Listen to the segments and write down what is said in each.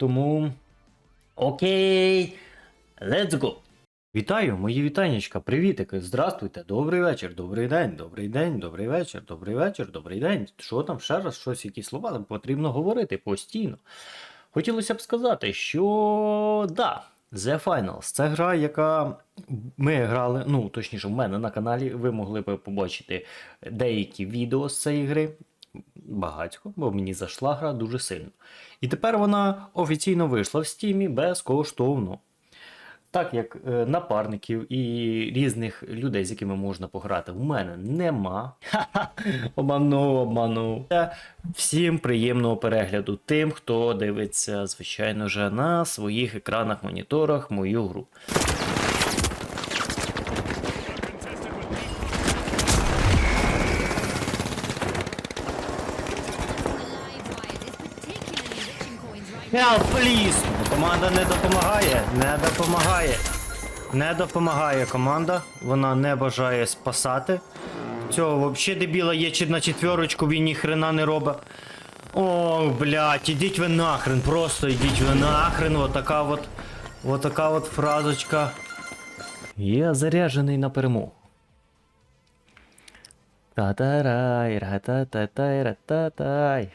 Тому. Окей. Let's go. Вітаю, мої вітаннячка, привітики, здравствуйте, добрий вечір, добрий день, добрий день, добрий вечір, добрий вечір, добрий день. Що там ще раз, щось, які слова там потрібно говорити постійно. Хотілося б сказати, що да, The Finals це гра, яка ми грали, ну точніше, в мене на каналі. Ви могли б побачити деякі відео з цієї гри. Багатько, бо мені зайшла гра дуже сильно. І тепер вона офіційно вийшла в стімі безкоштовно. Так як е, напарників і різних людей, з якими можна пограти, в мене нема. Обманув, обманув. Всім приємного перегляду тим, хто дивиться, звичайно ж, на своїх екранах, моніторах мою гру. Help, please! Команда не допомагає, не допомагає. Не допомагає команда, вона не бажає спасати. Цього взагалі дебіла є чи на четверочку, він ні хрена не робить. О, блядь, ідіть ви нахрен, просто ідіть ви нахрен, вот така от, вот така от фразочка. Я заряджений на перемогу. Та-тарай, ра-та-та-тай, ра-та-тай.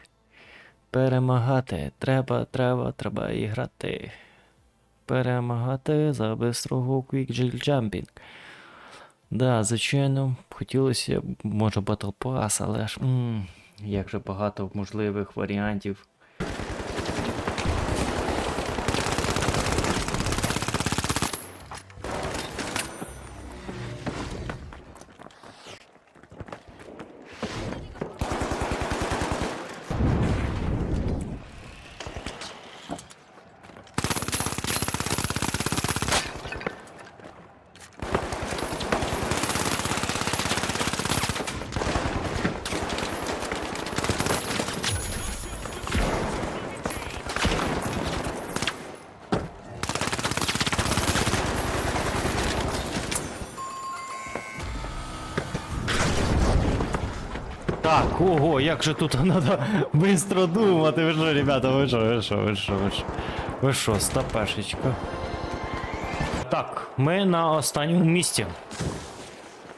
Перемагати треба, треба, треба і грати. Перемагати за бистрого Jumping. Да, звичайно, хотілося може, Battle Pass, але ж. М, як же багато можливих варіантів. Так, ого, як же тут треба швидко думати. Ви що, ребята, ви що, ви що, ви що, ви що? Ви що, стапешечка. Так, ми на останньому місці.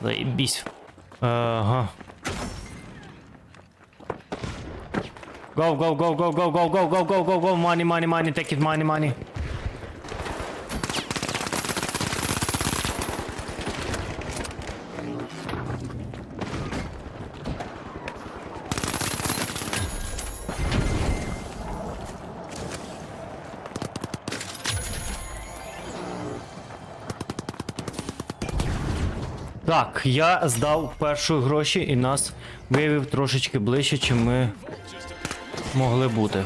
Заєбісь. Ага. Go, go, go, go, go, go, go, go, go, go, go, money, money, money, take it, money, money. Так, я здав перші гроші і нас вивів трошечки ближче, чим ми могли бути.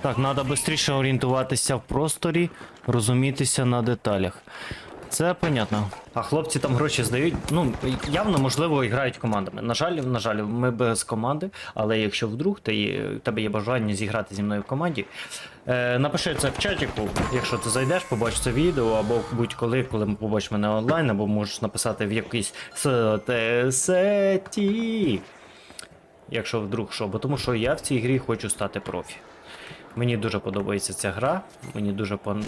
Так, треба швидше орієнтуватися в просторі, розумітися на деталях. Це понятно. А хлопці там гроші здають. Ну, явно, можливо, грають командами. На жаль, на жаль, ми без команди, але якщо вдруг ти, тебе є бажання зіграти зі мною в команді, е, напиши це в чатіку, якщо ти зайдеш, побачиш це відео, або будь-коли, коли ми побачиш мене онлайн, або можеш написати в якійсь сеті. Якщо вдруг що, бо тому що я в цій грі хочу стати профі. Мені дуже подобається ця гра, мені дуже пон...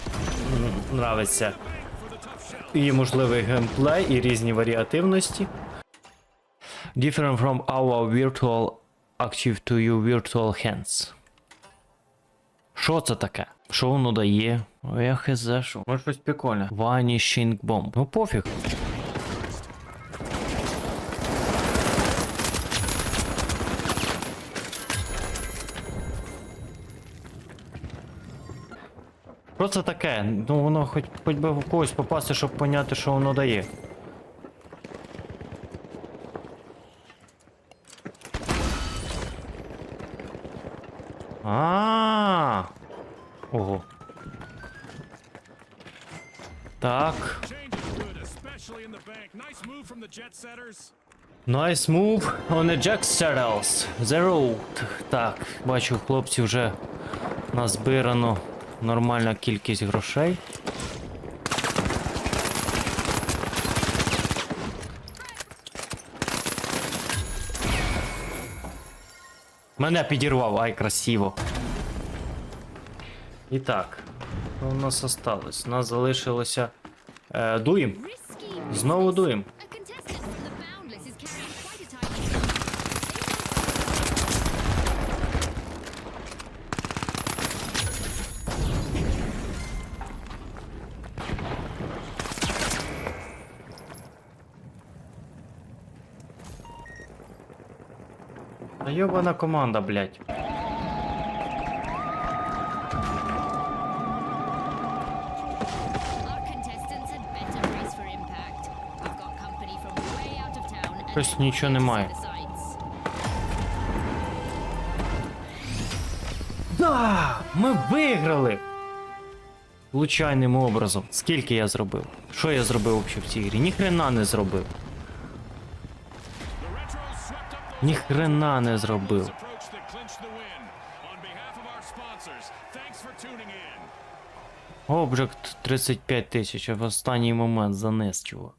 і можливий геймплей, і різні варіативності. Different from our virtual active to your virtual hands. Що це таке? Що воно дає? Я хз, що. Може щось прикольне. Vanishing Bomb. Ну пофіг. Що це таке? Ну воно хоч, хоч би в когось попасти, щоб поняти, що воно дає. А. Ого. Так. Nice move on the Jack Settles. The road. Так, бачу, хлопці вже назбирано нормальна кількість грошей. Мене підірвав, ай, красиво. І так, що у нас осталось? У нас залишилося. Е, дуєм. Знову дуєм. Out of town. and Щось нічого немає. Да! Ми виграли! Случайним образом. Скільки я зробив? Що я зробив взагалі в цій грі? Ніхрена не зробив. For не зробив. Обжект 35 тисяч, в останній момент занес, чого.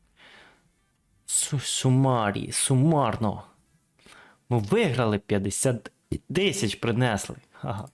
Су сумарі, сумарно. Ми виграли 50 тисяч принесли. Ага.